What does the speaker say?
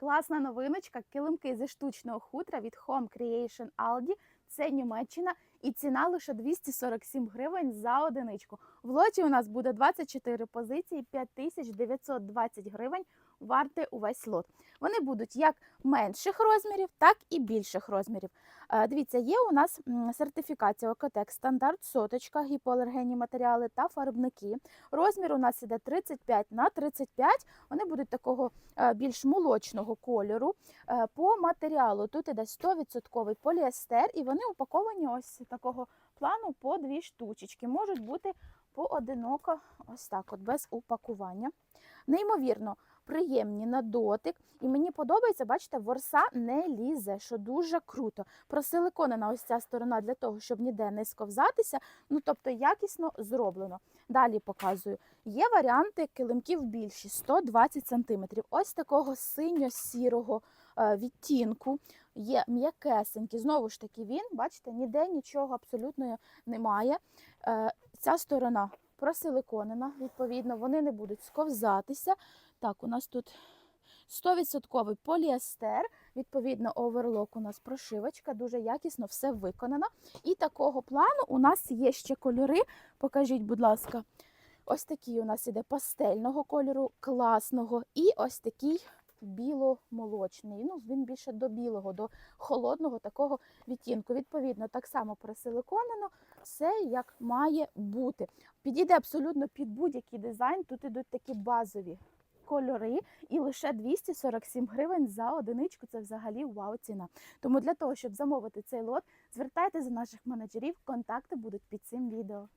Класна новиночка, килимки зі штучного хутра від Home Creation Aldi. Це Німеччина і ціна лише 247 гривень за одиничку. В лоті у нас буде 24 позиції, 5920 гривень варте увесь лот. Вони будуть як менших розмірів, так і більших розмірів. Е, Дивіться, є у нас сертифікація Окотек стандарт, соточка, гіпоалергенні матеріали та фарбники. Розмір у нас іде 35 на 35. Вони будуть такого е, більш молочного кольору. Е, По матеріалу тут іде 100% поліестер, і вони упаковані ось такого плану по дві штучечки. Можуть бути поодиноко, ось так, от без упакування. Неймовірно приємні на дотик. І мені подобається, бачите, ворса не лізе, що дуже круто. Просиликонена ось ця сторона для того, щоб ніде не сковзатися. Ну тобто якісно зроблено. Далі показую. Є варіанти килимків більші 120 см. Ось такого синьо-сірого е, відтінку. Є м'якесенькі. Знову ж таки, він, бачите, ніде нічого абсолютно немає. Е, Ця сторона просиликонена, відповідно, вони не будуть сковзатися. Так, у нас тут 100% поліестер, відповідно, оверлок у нас прошивочка, дуже якісно все виконано. І такого плану у нас є ще кольори. Покажіть, будь ласка, ось такий у нас іде пастельного кольору, класного, і ось такий біло-молочний. Ну, він більше до білого, до холодного такого відтінку. Відповідно, так само просиликонено, все як має бути. Підійде абсолютно під будь-який дизайн. Тут ідуть такі базові кольори, і лише 247 гривень за одиничку. Це взагалі вау ціна. Тому для того, щоб замовити цей лот, звертайтеся до наших менеджерів. Контакти будуть під цим відео.